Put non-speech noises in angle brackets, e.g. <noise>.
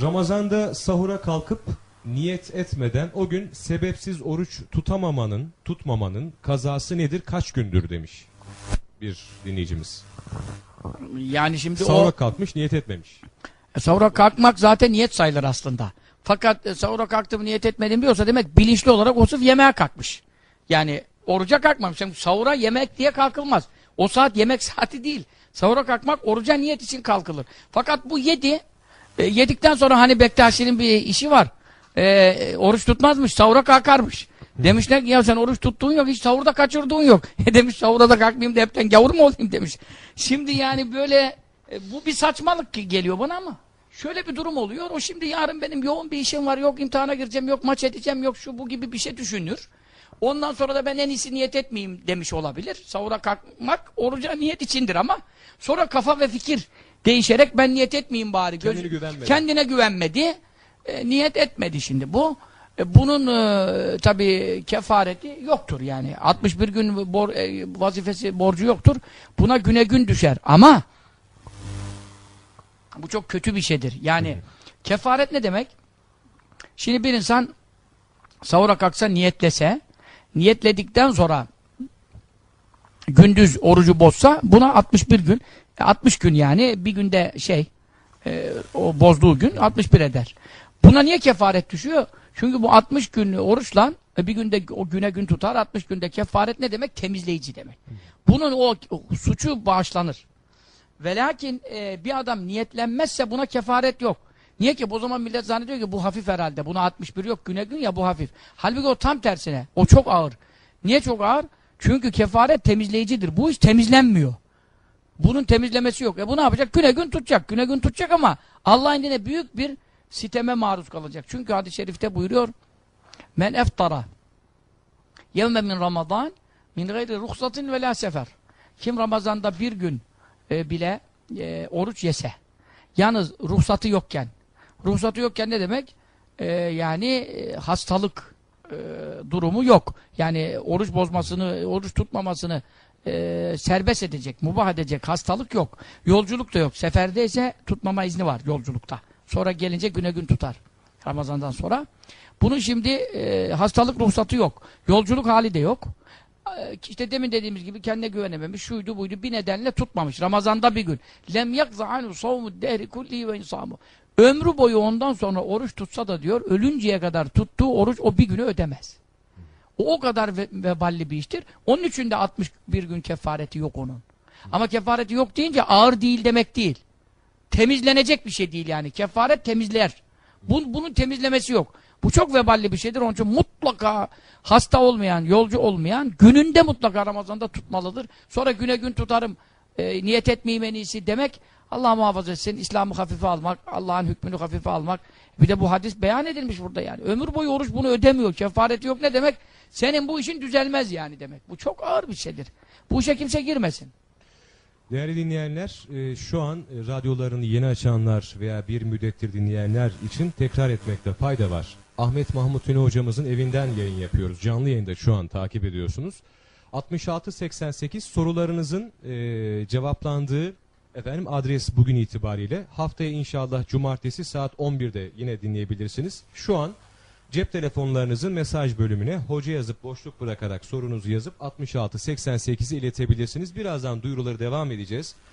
Ramazanda sahura kalkıp niyet etmeden o gün sebepsiz oruç tutamamanın, tutmamanın kazası nedir, kaç gündür demiş bir dinleyicimiz. Yani şimdi Sahura o kalkmış, niyet etmemiş. e, sahura kalkmak zaten niyet sayılır aslında. Fakat e, sahura kalktım niyet etmedim diyorsa demek bilinçli olarak o sırf yemeğe kalkmış. Yani oruca kalkmamış. Şimdi sahura yemek diye kalkılmaz. O saat yemek <laughs> saati değil. Sahura kalkmak oruca niyet için kalkılır. Fakat bu yedi. E, yedikten sonra hani Bektaşi'nin bir işi var. E, oruç tutmazmış. Sahura kalkarmış. Demişler ki ya sen oruç tuttuğun yok. Hiç sahurda kaçırdığın yok. <laughs> E demiş sahura da kalkmayayım da hepten gavur mu olayım demiş. Şimdi yani böyle e, bu bir saçmalık geliyor bana ama. Şöyle bir durum oluyor. O şimdi yarın benim yoğun bir işim var. Yok imtihana gireceğim, yok maç edeceğim, yok şu bu gibi bir şey düşünür. Ondan sonra da ben en iyisi niyet etmeyeyim demiş olabilir. Sahura kalkmak oruca niyet içindir ama sonra kafa ve fikir değişerek ben niyet etmeyeyim bari. Göz- Kendine güvenmedi. Kendine güvenmedi. E, niyet etmedi şimdi bu. E, bunun e, tabi kefareti yoktur yani. 61 gün bor, e, vazifesi borcu yoktur. Buna güne gün düşer. Ama bu çok kötü bir şeydir. Yani kefaret ne demek? Şimdi bir insan sahura kalksa niyetlese, niyetledikten sonra gündüz orucu bozsa buna 61 gün, 60 gün yani bir günde şey e, o bozduğu gün 61 eder. Buna niye kefaret düşüyor? Çünkü bu 60 gün oruçla e, bir günde o güne gün tutar 60 günde kefaret ne demek? Temizleyici demek. Bunun o, o suçu bağışlanır. Ve lakin e, bir adam niyetlenmezse buna kefaret yok. Niye ki? O zaman millet zannediyor ki bu hafif herhalde. Buna 61 yok güne gün ya bu hafif. Halbuki o tam tersine. O çok ağır. Niye çok ağır? Çünkü kefaret temizleyicidir. Bu iş temizlenmiyor. Bunun temizlemesi yok. E bu ne yapacak? Güne gün tutacak. Güne gün tutacak ama Allah'ın indine büyük bir siteme maruz kalacak. Çünkü hadis-i şerifte buyuruyor. Men eftara yevme min ramazan min gayri ruhsatin ve la sefer. Kim Ramazan'da bir gün e, bile e, oruç yese. Yalnız ruhsatı yokken. Ruhsatı yokken ne demek? E, yani e, hastalık e, durumu yok. Yani oruç bozmasını, oruç tutmamasını e, serbest edecek, mubah edecek hastalık yok. Yolculuk da yok. Seferde ise tutmama izni var yolculukta. Sonra gelince güne gün tutar. Ramazandan sonra. Bunun şimdi e, hastalık ruhsatı yok. Yolculuk hali de yok. E, İşte demin dediğimiz gibi kendine güvenememiş, şuydu buydu bir nedenle tutmamış. Ramazanda bir gün. Lem yakza savmu dehri kulli ve insamu. Ömrü boyu ondan sonra oruç tutsa da diyor, ölünceye kadar tuttuğu oruç o bir günü ödemez. O o kadar ve, veballi bir iştir. Onun için de 61 gün kefareti yok onun. Ama kefareti yok deyince ağır değil demek değil. Temizlenecek bir şey değil yani. Kefaret temizler. Bun, bunun temizlemesi yok. Bu çok veballi bir şeydir. Onun için mutlaka hasta olmayan, yolcu olmayan gününde mutlaka Ramazan'da tutmalıdır. Sonra güne gün tutarım, e, niyet etmeyeyim en iyisi demek Allah muhafaza etsin. İslam'ı hafife almak, Allah'ın hükmünü hafife almak. Bir de bu hadis beyan edilmiş burada yani. Ömür boyu oruç bunu ödemiyor. Kefareti yok ne demek? Senin bu işin düzelmez yani demek. Bu çok ağır bir şeydir. Bu işe kimse girmesin. Değerli dinleyenler, e, şu an e, radyolarını yeni açanlar veya bir müddettir dinleyenler için tekrar etmekte fayda var. Ahmet Mahmut Ünlü hocamızın evinden yayın yapıyoruz. Canlı yayında şu an takip ediyorsunuz. 6688 sorularınızın e, cevaplandığı efendim adres bugün itibariyle. Haftaya inşallah cumartesi saat 11'de yine dinleyebilirsiniz. Şu an cep telefonlarınızın mesaj bölümüne hoca yazıp boşluk bırakarak sorunuzu yazıp 6688'i iletebilirsiniz. Birazdan duyuruları devam edeceğiz.